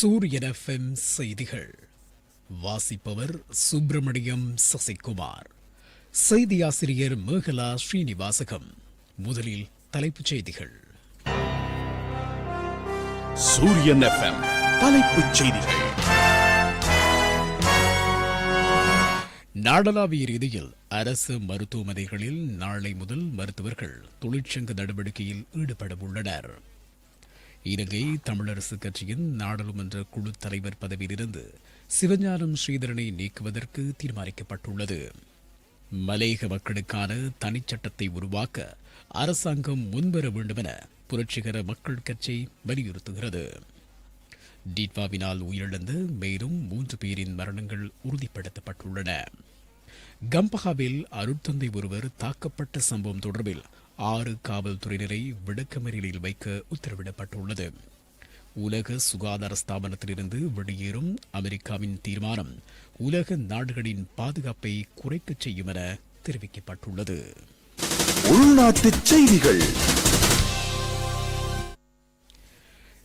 சூரியன் எஃப்எம் செய்திகள். வாசிப்பவர் சுப்பிரமணியம் சசிகுமார். செய்தி ஆசிரியர் மேகலா ஸ்ரீனிவாசகம். முதலில் தலைப்புச் செய்திகள். சூரியன் எஃப்எம் தலைப்புச் செய்திகள். நாடளாவிய ரீதியில் அரசு மருத்துவமனைகளில் நாளை முதல் மருத்துவர்கள் தொழிற்சங்க நடவடிக்கையில் ஈடுபட உள்ளனர் இலங்கை தமிழரசு கட்சியின் நாடாளுமன்ற குழு தலைவர் பதவியிலிருந்து சிவஞானம் ஸ்ரீதரனை நீக்குவதற்கு தீர்மானிக்கப்பட்டுள்ளது. மலேக மக்களுக்கான தனிச்சட்டத்தை உருவாக்க அரசாங்கம் முன்வர வேண்டுமென புரட்சிகர மக்கள் கட்சி வலியுறுத்துகிறது. டீட்வாவினால் உயிரிழந்த மேலும் மூன்று பேரின் மரணங்கள் உறுதிப்படுத்தப்பட்டுள்ளன. கம்பஹாவில் அருட்தந்தை ஒருவர் தாக்கப்பட்ட சம்பவம் தொடர்பில் ஆறு காவல்துறையினரை விளக்கமறியலில் வைக்க உத்தரவிடப்பட்டுள்ளது. உலக சுகாதார ஸ்தாபனத்திலிருந்து வெளியேறும் அமெரிக்காவின் தீர்மானம் உலக நாடுகளின் பாதுகாப்பை குறைக்கச் செய்யும் என தெரிவிக்கப்பட்டுள்ளது. உள்நாட்டு செய்திகள்.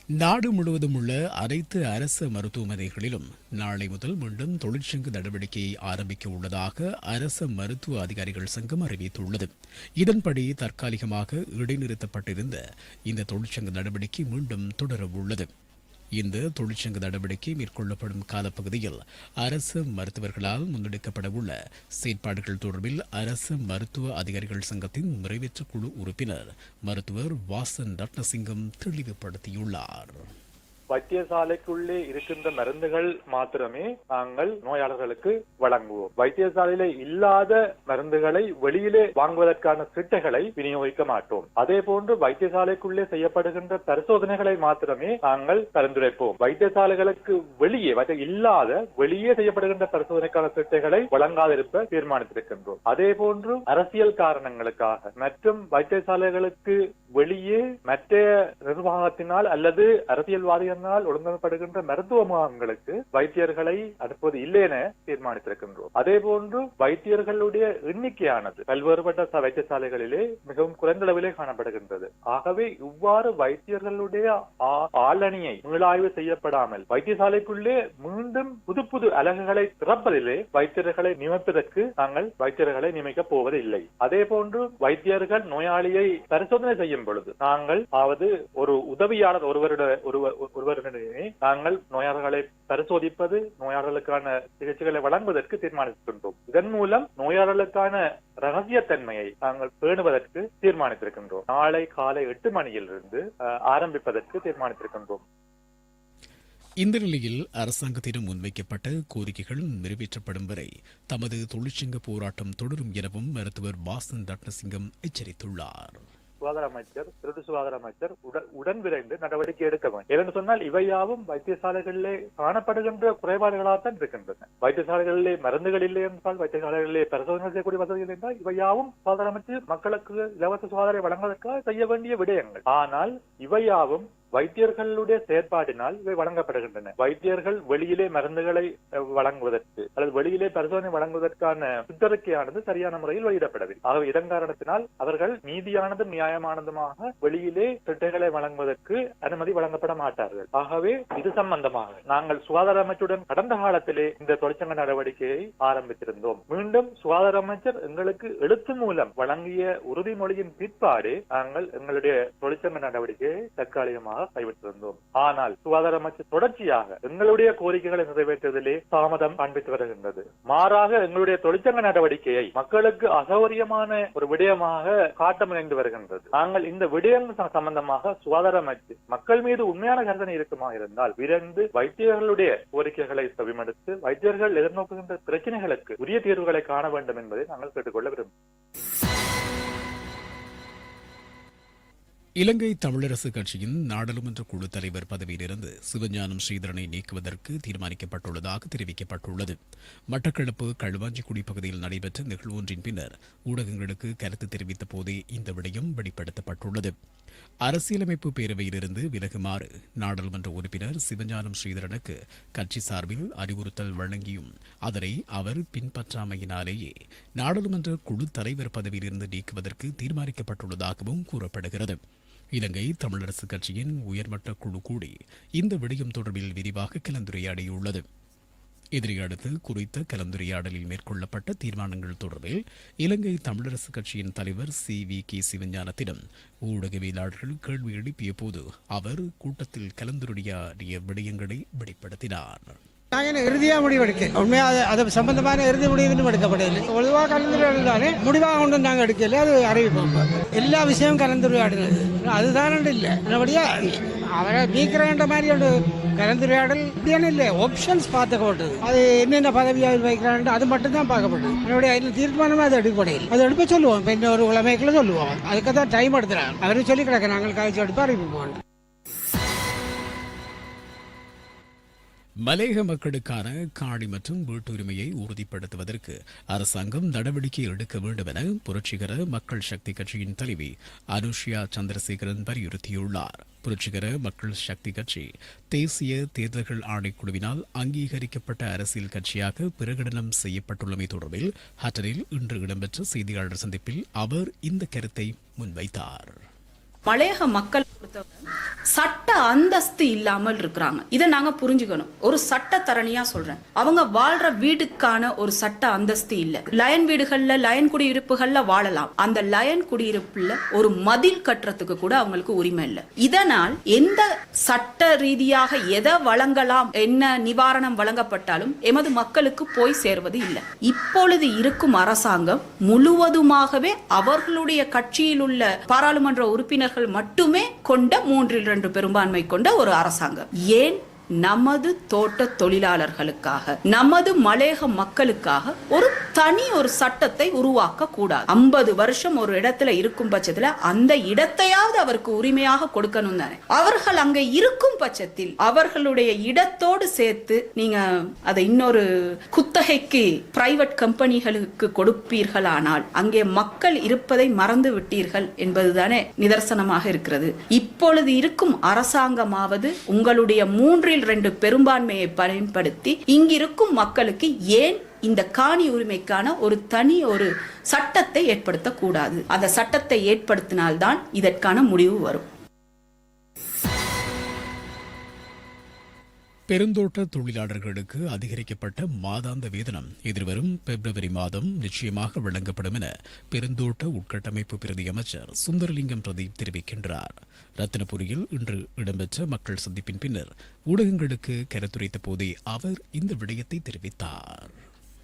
நாடு முழுவதும் உள்ள அனைத்து அரசு மருத்துவமனைகளிலும் நாளை முதல் மீண்டும் தொழிற்சங்க நடவடிக்கையை ஆரம்பிக்க உள்ளதாக அரசு மருத்துவ அதிகாரிகள் சங்கம் அறிவித்துள்ளது. இதன்படி தற்காலிகமாக இடைநிறுத்தப்பட்டிருந்த இந்த தொழிற்சங்க நடவடிக்கை மீண்டும் தொடரவுள்ளது. இந்த தொழிற்சங்க நடவடிக்கை மேற்கொள்ளப்படும் காலப்பகுதியில் அரசு மருத்துவர்களால் முன்னெடுக்கப்படவுள்ள செயற்பாடுகள் தொடர்பில் அரசு மருத்துவ அதிகாரிகள் சங்கத்தின் நிறைவேற்று குழு உறுப்பினர் மருத்துவர் வாசன் ரத்னசிங்கம் தெளிவுபடுத்தியுள்ளார். வைத்தியசாலைக்குள்ளே இருக்கின்ற மருந்துகள் மாத்திரமே நாங்கள் நோயாளர்களுக்கு வழங்குவோம். வைத்தியசாலையில இல்லாத மருந்துகளை வெளியிலே வாங்குவதற்கான சிட்டைகளை விநியோகிக்க மாட்டோம். அதே போன்று வைத்தியசாலைக்குள்ளே செய்யப்படுகின்ற பரிசோதனைகளை மாத்திரமே நாங்கள் பரிந்துரைப்போம். வைத்தியசாலைகளுக்கு வெளியே இல்லாத வெளியே செய்யப்படுகின்ற பரிசோதனைக்கான சிட்டைகளை வழங்காதிருப்ப தீர்மானித்திருக்கின்றோம். அதே போன்று அரசியல் காரணங்களுக்காக மற்றும் வைத்தியசாலைகளுக்கு வெளியே மற்ற நிர்வாகத்தினால் அல்லது அரசியல்வாதிகள் அரசியல்வாதிகளினால் ஒழுங்கப்படுகின்ற மருத்துவ முகாம்களுக்கு வைத்தியர்களை அனுப்புவது இல்லை என தீர்மானித்திருக்கின்றோம். அதே போன்று வைத்தியர்களுடைய எண்ணிக்கையானது பல்வேறுபட்ட வைத்தியசாலைகளிலே மிகவும் குறைந்த அளவிலே காணப்படுகின்றது. ஆகவே இவ்வாறு வைத்தியர்களுடைய ஆளணியை மீளாய்வு செய்யப்படாமல் வைத்தியசாலைக்குள்ளே மீண்டும் புது புது அலகுகளை திறப்பதிலே வைத்தியர்களை நியமிப்பதற்கு நாங்கள் வைத்தியர்களை நியமிக்கப் போவதில்லை. அதே போன்று வைத்தியர்கள் நோயாளியை பரிசோதனை செய்யும் பொழுது நாங்கள் அதாவது ஒரு உதவியாளர் ஒருவருடைய ஒருவர் ஒருவருடனே நாங்கள் நோயாளர்களை பரிசோதிப்பது நோயாளர்களுக்கான சிகிச்சைகளை வழங்குவதற்கு தீர்மானித்திருக்கின்றோம். இதன் மூலம் நோயாளர்களுக்கான ரகசியத்தன்மையை நாங்கள் பேணுவதற்கு தீர்மானித்திருக்கின்றோம். நாளை காலை எட்டு மணியிலிருந்து அஹ், ஆரம்பிப்பதற்கு தீர்மானித்திருக்கின்றோம். இந்த நிலையில் அரசாங்கத்திடம் முன்வைக்கப்பட்ட கோரிக்கைகள் நிறைவேற்றப்படும் வரை தமது தொழிற்சங்க போராட்டம் தொடரும் எனவும் மருத்துவர் வாசன் ரத்னசிங்கம் எச்சரித்துள்ளார். சுகாதார அமைச்சர் திருட்டு சுகாதார அமைச்சர் உடன் விரைந்து நடவடிக்கை எடுக்க வேண்டும். ஏனென்று சொன்னால் இவையாவும் வைத்தியசாலைகளிலே காணப்படுகின்ற குறைபாடுகளாகத்தான் இருக்கின்றன. வைத்தியசாலைகளிலே மருந்துகள் இல்லை என்றால் வைத்தியசாலைகளிலே பரிசோதனை செய்யக்கூடிய வசதிகள் என்றால் இவையாவும் சுகாதார அமைச்சர் மக்களுக்கு இலவச சுகாதாரம் வழங்குவதற்காக செய்ய வேண்டிய விடயங்கள். ஆனால் இவையாவும் வைத்தியர்களுடைய செயற்பாட்டினால் இவை வழங்கப்படுகின்றன. வைத்தியர்கள் வெளியிலே மருந்துகளை வழங்குவதற்கு அல்லது வெளியிலே பரிசோதனை வழங்குவதற்கான சுற்றறிக்கையானது சரியான முறையில் வெளியிடப்படவில்லை. ஆகவே இதன் காரணத்தினால் அவர்கள் நீதியானதும் நியாயமானதுமாக வெளியிலே திட்டங்களை வழங்குவதற்கு அனுமதி வழங்கப்பட மாட்டார்கள். ஆகவே இது சம்பந்தமாக நாங்கள் சுகாதார அமைச்சுடன் கடந்த காலத்திலே இந்த தொழிற்சங்க நடவடிக்கையை ஆரம்பித்திருந்தோம். மீண்டும் சுகாதார அமைச்சர் எங்களுக்கு எழுத்து மூலம் வழங்கிய உறுதிமொழியின் பிற்பாடு நாங்கள் எங்களுடைய தொழிற்சங்க நடவடிக்கையை தற்காலிகமாக கைவிட்டிருந்தோம். ஆனால் சுகாதார அமைச்சர் தொடர்ச்சியாக எங்களுடைய கோரிக்கைகளை நிறைவேற்றுவதிலே தாமதம் காண்பித்து வருகின்றது. மாறாக எங்களுடைய தொழிற்சங்க நடவடிக்கையை மக்களுக்கு அசௌகரியமான ஒரு விடயமாக காட்ட முனைந்து வருகின்றது. நாங்கள் இந்த விடயங்கள் சம்பந்தமாக சுகாதார அமைச்சு மக்கள் மீது உண்மையான கருதனை இருக்குமா இருந்தால் விரைந்து வைத்தியர்களுடைய கோரிக்கைகளை செவிமடுத்து வைத்தியர்கள் எதிர்நோக்குகின்ற பிரச்சனைகளுக்கு உரிய தீர்வுகளை காண வேண்டும் என்பதை நாங்கள் கேட்டுக்கொள்ள விரும்புகிறோம். இலங்கை தமிழரசு கட்சியின் நாடாளுமன்ற குழு தலைவர் பதவியிலிருந்து சிவஞானம் ஸ்ரீதரனை நீக்குவதற்கு தீர்மானிக்கப்பட்டுள்ளதாக தெரிவிக்கப்பட்டுள்ளது. மட்டக்களப்பு களுவாஞ்சிக்குடி பகுதியில் நடைபெற்ற நிகழ்வு ஒன்றின் பின்னர் ஊடகங்களுக்கு கருத்து தெரிவித்த போதே இந்த விடயம் வெளிப்படுத்தப்பட்டுள்ளது. அரசியலமைப்பு பேரவையிலிருந்து விலகுமாறு நாடாளுமன்ற உறுப்பினர் சிவஞானம் ஸ்ரீதரனுக்கு கட்சி சார்பில் அறிவுறுத்தல் வழங்கியும் அதனை அவர் பின்பற்றாமையினாலேயே நாடாளுமன்ற குழு தலைவர் பதவியிலிருந்து நீக்குவதற்கு தீர்மானிக்கப்பட்டுள்ளதாகவும் கூறப்படுகிறது. இலங்கை தமிழரசு கட்சியின் உயர்மட்ட குழு கூடி இந்த விடயம் தொடர்பில் விரிவாக கலந்துரையாடியுள்ளது. இதனையடுத்து குறித்த கலந்துரையாடலில் மேற்கொள்ளப்பட்ட தீர்மானங்கள் தொடர்பில் இலங்கை தமிழரசு கட்சியின் தலைவர் சி. வி. கே. சிவஞானத்திடம் ஊடகவியலாளர்கள் கேள்வி எழுப்பிய போது அவர் கூட்டத்தில் கலந்துரையாடிய விடயங்களை வெளிப்படுத்தினார். நாங்கள் இறுதியாக முடிவெடுக்க உண்மையாக அது அது சம்பந்தமான இறுதி முடிவுன்னு எடுக்கப்படவில்லை பொதுவாக கலந்துரையாடலானே முடிவாக கொண்டு நாங்கள் எடுக்கல அது அறிவிப்போம் எல்லா விஷயமும் கலந்துரையாடினது. அதுதான் இல்லை. நல்லபடியா அவரை நீக்கிறேன்ற மாதிரி ஒரு கலந்துரையாடல் இப்படியான இல்லை. ஆப்ஷன்ஸ் பார்த்துக்கப்பட்டது. அது என்னென்ன பதவியாக வைக்கிறான் அது மட்டும்தான் பார்க்கப்பட்டது. அதனுடைய அதில் தீர்மானமே அது எடுக்கப்படையில் அது எடுப்ப சொல்லுவோம். இப்போ இன்னொரு உலமைக்குள்ள சொல்லுவோம். அதுக்கு தான் டைம் எடுத்துறாங்க. அவரும் சொல்லி கிடக்க. நாங்கள் காய்ச்சி எடுத்து அறிவிப்போம். மலேக மக்களுக்கான காணி மற்றும் வீட்டுரிமையை உறுதிப்படுத்துவதற்கு அரசாங்கம் நடவடிக்கை எடுக்க வேண்டும் என புரட்சிகர மக்கள் சக்தி கட்சியின் தலைவி அனுஷ்யா சந்திரசேகரன் வலியுறுத்தியுள்ளார். புரட்சிகர மக்கள் சக்தி கட்சி தேசிய தேர்தல்கள் ஆணைக்குழுவினால் அங்கீகரிக்கப்பட்ட அரசியல் கட்சியாக பிரகடனம் செய்யப்பட்டுள்ளமை தொடர்பில் ஹட்டனில் இன்று இடம்பெற்ற செய்தியாளர் சந்திப்பில் அவர் இந்த கருத்தை முன்வைத்தார். மலையக மக்கள் பொறுத்தவரை சட்ட அந்தஸ்து இல்லாமல் இருக்கிறாங்க. இதை நாங்க புரிஞ்சுக்கணும். ஒரு சட்ட தரணியா சொல்றேன். அவங்க வாழ்ற வீடுக்கான ஒரு சட்ட அந்தஸ்து இல்ல. லயன் வீடுகள்ல லயன் குடியிருப்புகள்ல வாழலாம். அந்த லயன் குடியிருப்புல ஒரு மதில் கட்டுறதுக்கு கூட அவங்களுக்கு உரிமை இல்லை. இதனால் எந்த சட்ட ரீதியாக எதை வழங்கலாம் என்ன நிவாரணம் வழங்கப்பட்டாலும் எமது மக்களுக்கு போய் சேர்வது இல்லை. இப்பொழுது இருக்கும் அரசாங்கம் முழுவதுமாகவே அவர்களுடைய கட்சியில் உள்ள பாராளுமன்ற உறுப்பினர்கள் மட்டுமே கொண்ட மூன்றில் இரண்டு பெரும்பான்மை கொண்ட ஒரு அரசாங்கம். ஏன்? நமது தோட்ட தொழிலாளர்களுக்காக நமது மலையக மக்களுக்காக ஒரு தனி ஒரு சட்டத்தை உருவாக்க கூடாது ஐம்பது வருஷம் ஒரு இடத்துல இருக்கும் பட்சத்துல அந்த இடத்தையாவது அவருக்கு உரிமையாக கொடுக்கணும் தானே. அவர்கள் அங்க இருக்கும் பட்சத்தில் அவர்களுடைய இடத்தோடு சேர்த்து நீங்க அதை இன்னொரு குத்தகைக்கு பிரைவேட் கம்பெனிகளுக்கு கொடுப்பீர்களானால் அங்கே மக்கள் இருப்பதை மறந்து விட்டீர்கள் என்பதுதானே நிதர்சனமாக இருக்கிறது. இப்பொழுது இருக்கும் அரசாங்கமாவது உங்களுடைய மூன்றில் ரெண்டு பெரும்பான்மையை பயன்படுத்தி இங்கிருக்கும் மக்களுக்கு ஏன் இந்த காணி உரிமைக்கான ஒரு தனி ஒரு சட்டத்தை ஏற்படுத்தக்கூடாது. அந்த சட்டத்தை ஏற்படுத்தினால்தான் இதற்கான முடிவு வரும். பெருந்தோட்ட தொழிலாளர்களுக்கு அதிகரிக்கப்பட்ட மாதாந்த வேதனம் எதிர்வரும் பிப்ரவரி மாதம் நிச்சயமாக வழங்கப்படும் என பெருந்தோட்ட உட்கட்டமைப்பு பிரதி அமைச்சர் சுந்தரலிங்கம் பிரதீப் தெரிவிக்கின்றார். ரத்தினபுரியில் இன்று இடம்பெற்ற மக்கள் சந்திப்பின் பின்னர் ஊடகங்களுக்கு கருத்துரைத்த போதே அவர் இந்த விடயத்தை தெரிவித்தார்.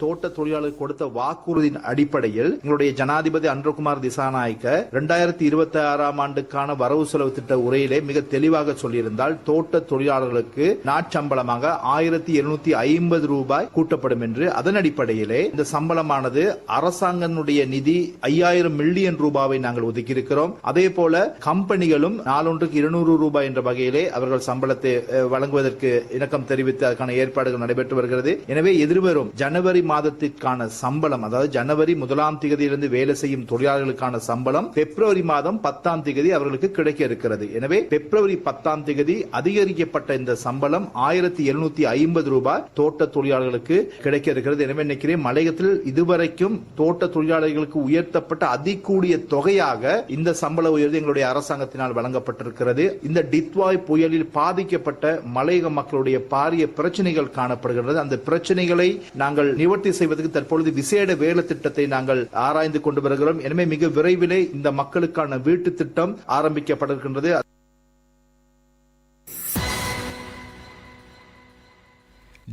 தோட்ட தொழிலாளர் கொடுத்த வாக்குறுதியின் அடிப்படையில் எங்களுடைய ஜனாதிபதி அன்றகுமார் திசாநாயக்க இரண்டாயிரத்தி இருபத்தி ஆறாம் ஆண்டுக்கான வரவு செலவு திட்ட உரையிலே மிக தெளிவாக சொல்லியிருந்தால் தோட்ட தொழிலாளர்களுக்கு நாட்சம்பளமாக ஆயிரத்தி இருநூத்தி ஐம்பது ரூபாய் கூட்டப்படும் என்று அதன் அடிப்படையிலே இந்த சம்பளமானது அரசாங்கனுடைய நிதி ஐயாயிரம் மில்லியன் ரூபாவை நாங்கள் ஒதுக்கியிருக்கிறோம். அதே போல கம்பெனிகளும் நாளொன்றுக்கு இருநூறு ரூபாய் என்ற வகையிலே அவர்கள் சம்பளத்தை வழங்குவதற்கு இணக்கம் தெரிவித்து அதற்கான ஏற்பாடுகள் நடைபெற்று வருகிறது. எனவே எதிர்வரும் ஜனவரி மாதத்திற்கான சம்பளம் அதாவது ஜனவரி முதலாம் தேதியிலிருந்து வேலை செய்யும் தொழிலாளர்களுக்கான சம்பளம் பிப்ரவரி மாதம் பத்தாம் தேதி அவர்களுக்கு கிடைக்க இருக்கிறது. எனவே பிப்ரவரி பத்தாம் தேதி அதிகரிக்கப்பட்ட இந்த சம்பளம் ஆயிரத்தி எழுநூத்தி ஐம்பது ரூபாய் தோட்ட தொழிலாளர்களுக்கு கிடைக்க இருக்கிறது. எனவே நினைக்கிறேன் மலையத்தில் இதுவரைக்கும் தோட்ட தொழிலாளர்களுக்கு உயர்த்தப்பட்ட அதிகூடிய தொகையாக இந்த சம்பள உயர்வு எங்களுடைய அரசாங்கத்தினால் வழங்கப்பட்டிருக்கிறது. இந்த டித்வாய் புயலில் பாதிக்கப்பட்ட மலையக மக்களுடைய பாரிய பிரச்சனைகள் காணப்படுகிறது அந்த பிரச்சனைகளை நாங்கள் நிவர்த்தி செய்வதற்கு தற்பொழுது விசேட வேலை திட்டத்தை நாங்கள் ஆராய்ந்து கொண்டு வருகிறோம். எனவே மிக விரைவிலே இந்த மக்களுக்கான வீட்டு திட்டம் ஆரம்பிக்கப்பட்டிருக்கின்றது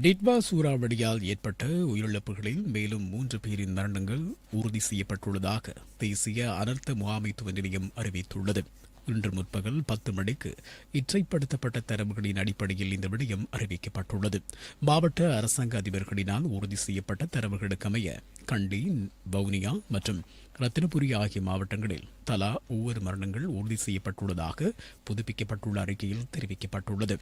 டிட்வா சூறாவளியால் ஏற்பட்ட உயிரிழப்புகளில் மேலும் மூன்று பேரின் மரணங்கள் உறுதி செய்யப்பட்டுள்ளதாக தேசிய அனர்த்த முகாமைத்துவ நிலையம் அறிவித்துள்ளது. இன்று முற்பகல் பத்து மணிக்கு இற்றைப்படுத்தப்பட்ட தரவுகளின் அடிப்படையில் இந்த விடயம் அறிவிக்கப்பட்டுள்ளது. மாவட்ட அரசாங்க அதிபர்களினால் உறுதி செய்யப்பட்ட தரவுகளுக்கமைய கண்டி வவுனியா மற்றும் ரத்தினபுரி ஆகிய மாவட்டங்களில் தலா ஒவ்வொரு மரணங்கள் உறுதி செய்யப்பட்டுள்ளதாக புதுப்பிக்கப்பட்டுள்ள அறிக்கையில் தெரிவிக்கப்பட்டுள்ளது.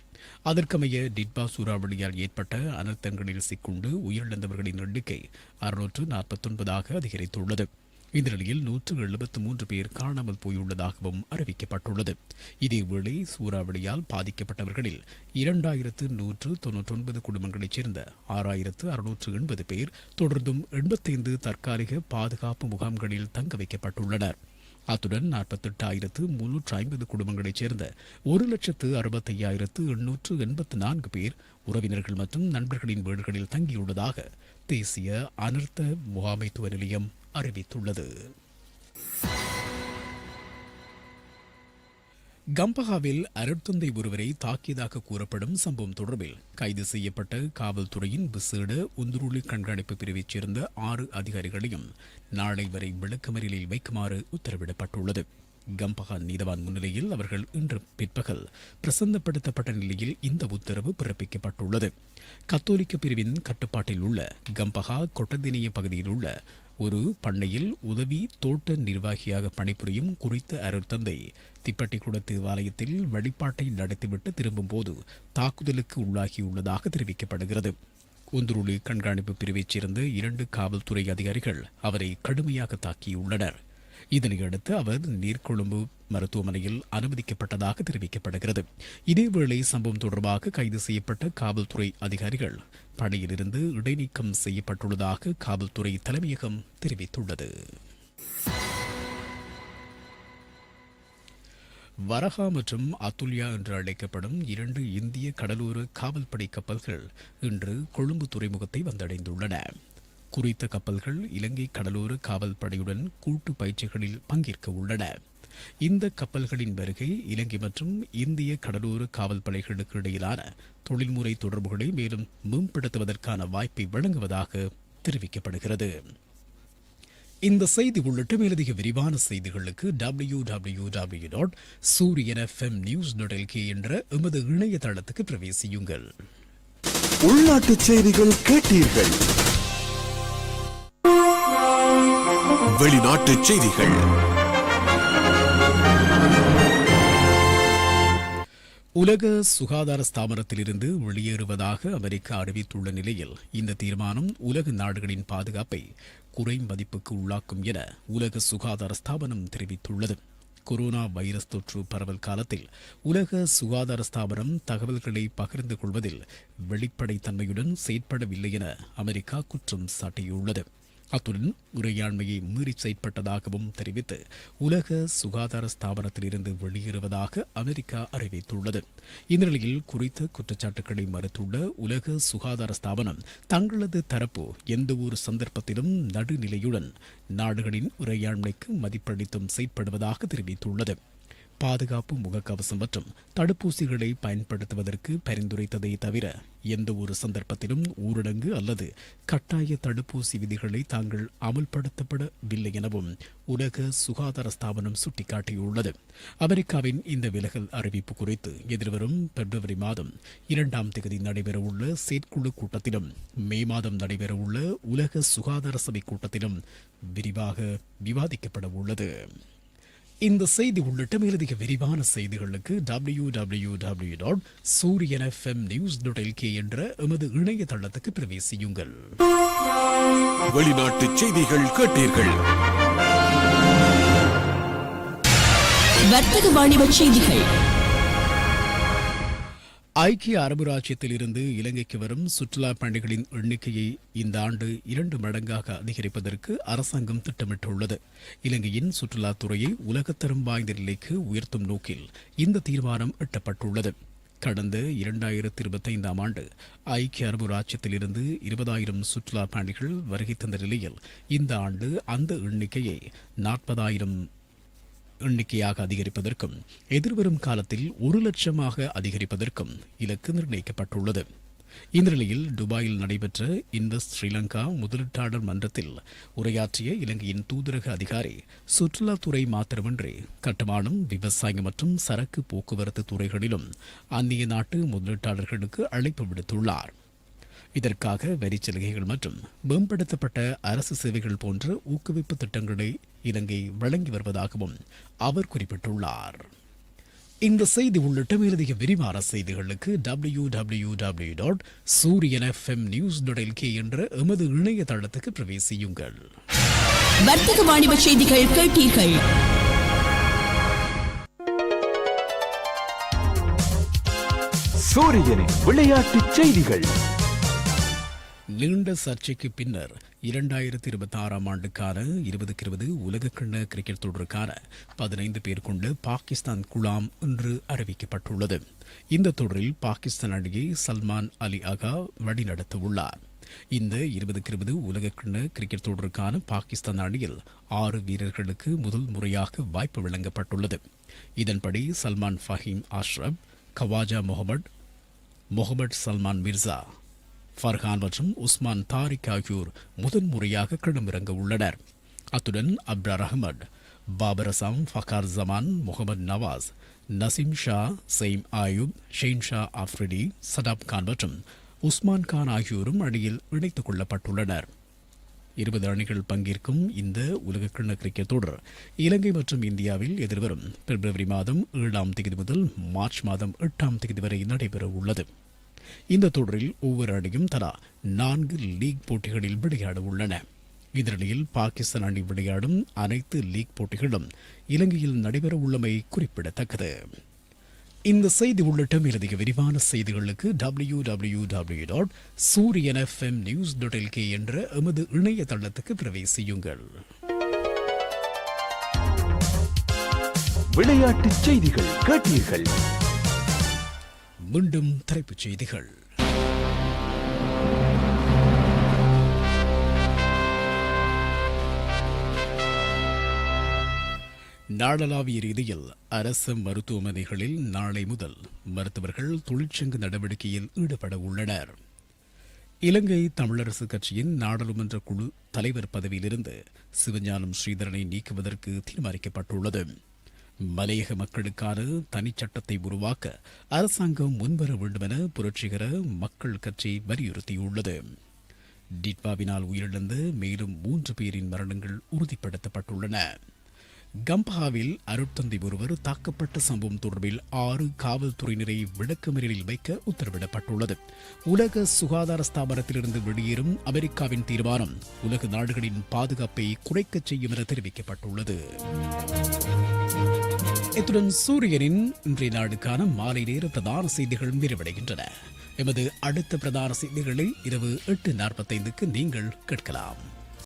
அதற்கமைய டிட்பா சூறாவளியால் ஏற்பட்ட அனர்த்தங்களில் சிக்குண்டு உயிரிழந்தவர்களின் எண்ணிக்கை அறுநூற்று நாற்பத்தொன்பதாக அதிகரித்துள்ளது. இந்த நிலையில் நூற்று எழுபத்து மூன்று பேர் காணாமல் போயுள்ளதாகவும் அறிவிக்கப்பட்டுள்ளது. இதேவேளை சூறாவளியால் பாதிக்கப்பட்டவர்களில் இரண்டாயிரத்து நூற்று தொன்னூற்றொன்பது குடும்பங்களைச் சேர்ந்த ஆறாயிரத்து அறுநூற்று எண்பது பேர் தொடர்ந்தும் எண்பத்தைந்து தற்காலிக பாதுகாப்பு முகாம்களில் தங்க வைக்கப்பட்டுள்ளனர். அத்துடன் நாற்பத்தெட்டாயிரத்து முன்னூற்று ஐம்பது குடும்பங்களைச் சேர்ந்த ஒரு லட்சத்து அறுபத்தையாயிரத்து எண்ணூற்று எண்பத்து நான்கு பேர் உறவினர்கள் மற்றும் நண்பர்களின் வீடுகளில் தங்கியுள்ளதாக தேசிய அனர்த்த முகாமைத்துவ நிலையம் அறிவித்துள்ளது. கம்பஹாவில் அருட்தந்தை ஒருவரை தாக்கியதாக கூறப்படும் சம்பவம் தொடர்பில் கைது செய்யப்பட்ட காவல்துறையின் விசேட உந்துருளி கண்காணிப்பு பிரிவைச் சேர்ந்த ஆறு அதிகாரிகளையும் நாளை வரை விளக்கமறியலில் வைக்குமாறு உத்தரவிடப்பட்டுள்ளது. கம்பஹா நீதவான் முன்னிலையில் அவர்கள் இன்று பிற்பகல் பிரசந்தப்படுத்தப்பட்ட நிலையில் இந்த உத்தரவு பிறப்பிக்கப்பட்டுள்ளது. கத்தோலிக்க பிரிவின் கட்டுப்பாட்டில் உள்ள கம்பஹா கொட்டதினிய பகுதியில் உள்ள ஒரு பண்ணையில் உதவி தோட்ட நிர்வாகியாக பணிபுரியும் குறித்த அருட்தந்தை திப்பட்டிக்குட தேவாலயத்தில் வழிபாட்டை நடத்திவிட்டு திரும்பும்போது தாக்குதலுக்கு உள்ளாகியுள்ளதாக தெரிவிக்கப்படுகிறது. குந்துருளி கண்காணிப்பு பிரிவைச் சேர்ந்த இரண்டு காவல்துறை அதிகாரிகள் அவரை கடுமையாக தாக்கியுள்ளனர். இதனையடுத்து அவர் நீர்கொழும்பு மருத்துவமனையில் அனுமதிக்கப்பட்டதாக தெரிவிக்கப்படுகிறது. இதேவேளை சம்பவம் தொடர்பாக கைது செய்யப்பட்ட காவல்துறை அதிகாரிகள் பணியிலிருந்து இடைநீக்கம் செய்யப்பட்டுள்ளதாக காவல்துறை தலைமையகம் தெரிவித்துள்ளது. வரஹா மற்றும் அத்துல்யா என்று அழைக்கப்படும் இரண்டு இந்திய கடலோர காவல்படை கப்பல்கள் இன்று கொழும்பு துறைமுகத்தை வந்தடைந்துள்ளன. குறித்த கப்பல்கள் இலங்கை கடலோர காவல் படையுடன் கூட்டு பயிற்சிகளில் பங்கேற்க உள்ளன. இந்த கப்பல்களின் வருகை இலங்கை மற்றும் இந்திய கடலோர காவல் படைகளுக்கு இடையிலான தொழில்முறை தொடர்புகளை மேலும் மேம்படுத்துவதற்கான வாய்ப்பை வழங்குவதாக தெரிவிக்கப்படுகிறது. இந்த செய்தி உள்ளிட்ட மேலதிக விரிவான செய்திகளுக்கு W W W dot Sooriyan FM news dot என்ற எமது இணையதளத்துக்கு பிரவேசியுங்கள். உள்நாட்டு செய்திகள் கேட்டீர்கள். வெளிநாட்டு செய்திகள். உலக சுகாதார ஸ்தாபனத்திலிருந்து வெளியேறுவதாக அமெரிக்கா அறிவித்துள்ள நிலையில் இந்த தீர்மானம் உலக நாடுகளின் பாதுகாப்பை குறை மதிப்புக்கு உள்ளாக்கும் என உலக சுகாதார ஸ்தாபனம் தெரிவித்துள்ளது. கொரோனா வைரஸ் தொற்று பரவல் காலத்தில் உலக சுகாதார ஸ்தாபனம் தகவல்களை பகிர்ந்து கொள்வதில் வெளிப்படைத்தன்மையுடன் செயற்படவில்லை என அமெரிக்கா குற்றம் சாட்டியுள்ளது. அத்துடன் உரையாண்மையை மீறி செயற்பட்டதாகவும் தெரிவித்து உலக சுகாதார ஸ்தாபனத்திலிருந்து வெளியேறுவதாக அமெரிக்கா அறிவித்துள்ளது. இந்த நிலையில் குறித்த குற்றச்சாட்டுகளை மறுத்துள்ள உலக சுகாதார ஸ்தாபனம் தங்களது தரப்பு எந்த ஒரு சந்தர்ப்பத்திலும் நடுநிலையுடன் நாடுகளின் உரையாண்மைக்கு மதிப்பளித்தும் செயற்படுவதாக தெரிவித்துள்ளது. பாதுகாப்பு முகக்கவசம் மற்றும் தடுப்பூசிகளை பயன்படுத்துவதற்கு பரிந்துரைத்ததை தவிர எந்த ஒரு சந்தர்ப்பத்திலும் ஊரடங்கு அல்லது கட்டாய தடுப்பூசி விதிகளை தாங்கள் அமல்படுத்தப்படவில்லை எனவும் உலக சுகாதார ஸ்தாபனம் சுட்டிக்காட்டியுள்ளது. அமெரிக்காவின் இந்த விலகல் அறிவிப்பு குறித்து எதிர்வரும் பிப்ரவரி மாதம் இரண்டாம் தேதி நடைபெறவுள்ள செயற்குழு கூட்டத்திலும் மே மாதம் நடைபெறவுள்ள உலக சுகாதார சபை கூட்டத்திலும் விரிவாக விவாதிக்கப்பட உள்ளது இந்த செய்தி உள்ளிட்ட மேலதிக விரிவான செய்திகளுக்கு W W W dot Sooriyan FM news dot LK என்ற எமது இணையதளத்துக்கு பிரவேசியுங்கள். வெளிநாட்டு செய்திகள் கேட்டீர்கள். வர்த்தக வாணிப செய்திகள். ஐக்கிய அரபு ராஜ்யத்தில் இருந்து இலங்கைக்கு வரும் சுற்றுலா பயணிகளின் எண்ணிக்கையை இந்த ஆண்டு இரண்டு மடங்காக அதிகரிப்பதற்கு அரசாங்கம் திட்டமிட்டுள்ளது. இலங்கையின் சுற்றுலாத்துறையை உலகத்தரம் வாய்ந்த நிலைக்கு உயர்த்தும் நோக்கில் இந்த தீர்மானம் எட்டப்பட்டுள்ளது. கடந்த இரண்டாயிரத்தி இருபத்தைந்தாம் ஆண்டு ஐக்கிய அரபு ராஜ்யத்திலிருந்து இருபதாயிரம் சுற்றுலா பயணிகள் வருகை தந்த நிலையில் இந்த ஆண்டு அந்த எண்ணிக்கையை நாற்பதாயிரம் எண்ணிக்கையாக அதிகரிப்பதற்கும் எதிர்வரும் காலத்தில் ஒரு லட்சமாக அதிகரிப்பதற்கும் இலக்கு நிர்ணயிக்கப்பட்டுள்ளது. இந்த நிலையில் துபாயில் நடைபெற்ற இன்வெஸ்ட் ஸ்ரீலங்கா முதலீட்டாளர் மன்றத்தில் உரையாற்றிய இலங்கையின் தூதரக அதிகாரி சுற்றுலாத்துறை மாத்திரமின்றி கட்டுமானம் விவசாயம் மற்றும் சரக்கு போக்குவரத்து துறைகளிலும் அந்நிய நாட்டு முதலீட்டாளர்களுக்கு அழைப்பு விடுத்துள்ளார். இதற்காக வரி சலுகைகள் மற்றும் மேம்படுத்தப்பட்ட அரசு சேவைகள் போன்ற ஊக்குவிப்பு திட்டங்களை இலங்கை வழங்கி வருவதாகவும் அவர் குறிப்பிட்டுள்ளார். இந்த செய்தி உள்ளிட்ட மேலதிக விரிவான செய்திகளுக்கு W W W dot Sooriyan FM news dot LK என்ற எமது இணையதளத்துக்கு பிரவேசியுங்கள். வர்த்தக வாணிப செய்திகள் கேட்டீர்கள். சூரியனின் விளையாட்டு செய்திகள். நீண்ட சர்ச்சைக்கு பின்னர் இரண்டாயிரத்தி இருபத்தி ஆறாம் ஆண்டுக்கான இருபதுக்கு இருபது உலகக்கிண்ண கிரிக்கெட் தொடருக்கான பதினைந்து பேர் கொண்ட பாகிஸ்தான் குழாம் இன்று அறிவிக்கப்பட்டுள்ளது. இந்த தொடரில் பாகிஸ்தான் அணியை சல்மான் அலி அகா வழிநடத்த உள்ளார் இந்த இருபதுக்கு இருபது உலகக்கிண்ண கிரிக்கெட் தொடருக்கான பாகிஸ்தான் அணியில் ஆறு வீரர்களுக்கு முதல் முறையாக வாய்ப்பு வழங்கப்பட்டுள்ளது. இதன்படி சல்மான் ஃபஹீம் ஆஷ்ரப் கவாஜா முகமட் முகமட் சல்மான் மிர்சா ஃபர்ஹான் மற்றும் உஸ்மான் தாரிக் ஆகியோர் முதன்முறையாக களமிறங்க உள்ளனர். அத்துடன் அப்ரார் அகமட் பாபர் அசாம் ஃபகார் ஜமான் முகமது நவாஸ் நசீம் ஷா செயிம் ஆயூப் ஷெயின் ஷா ஆஃப்ரிடி சதாப் கான் மற்றும் உஸ்மான் கான் ஆகியோரும் அணியில் இணைத்துக் கொள்ளப்பட்டுள்ளனர். இருபது அணிகள் பங்கேற்கும் இந்த உலகக்கிண்ண கிரிக்கெட் தொடர் இலங்கை மற்றும் இந்தியாவில் எதிர்வரும் பிப்ரவரி மாதம் ஏழாம் தேதி முதல் மார்ச் மாதம் எட்டாம் தேதி வரை நடைபெற உள்ளது இந்த தொடரில் ஒவ்வொரு அணியும் தலா நான்கு லீக் போட்டிகளில் விளையாட உள்ளன. இதனிடையில் பாகிஸ்தான் அணி விளையாடும் அனைத்து லீக் போட்டிகளும் இலங்கையில் நடைபெற உள்ளமை குறிப்பிடத்தக்கது. இந்த செய்தி உள்ளிட்ட மேலதிக விரிவான செய்திகளுக்கு W W W dot Sooriyan FM news dot LK என்ற எமது இணையதளத்துக்கு பிரவேசியுங்கள் விளையாட்டுச் செய்திகள் கேட்டீர்கள். மீண்டும் தலைப்புச் செய்திகள். நாடளாவிய ரீதியில் அரசு மருத்துவமனைகளில் நாளை முதல் மருத்துவர்கள் தொழிற்சங்க நடவடிக்கையில் ஈடுபட உள்ளனர். இலங்கை தமிழரசு கட்சியின் நாடாளுமன்ற குழு தலைவர் பதவியிலிருந்து சிவஞானம் ஸ்ரீதரனை நீக்குவதற்கு தீர்மானிக்கப்பட்டுள்ளது. மலையக மக்களுக்கான தனிச்சட்டத்தை உருவாக்க அரசாங்கம் முன்வர வேண்டுமென புரட்சிகர மக்கள் கட்சி வலியுறுத்தியுள்ளது. டிட்வாவினால் உயிரிழந்த மேலும் மூன்று பேரின் மரணங்கள் உறுதிப்படுத்தப்பட்டுள்ளன. கம்பஹாவில் அருட்தந்தை ஒருவர் தாக்கப்பட்ட சம்பவம் தொடர்பில் ஆறு காவல்துறையினரை விளக்கமறியலில் வைக்க உத்தரவிடப்பட்டுள்ளது. உலக சுகாதார ஸ்தாபனத்திலிருந்து வெளியேறும் அமெரிக்காவின் தீர்மானம் உலக நாடுகளின் பாதுகாப்பை குறைக்கச் செய்யும் என தெரிவிக்கப்பட்டுள்ளது. இத்துடன் சூரியனின் இன்றைய நாடுக்கான மாலை நேர பிரதான செய்திகள் நிறைவடைகின்றன. எமது அடுத்த பிரதான செய்திகளை இரவு எட்டு நாற்பத்தைந்துக்கு நீங்கள் கேட்கலாம்.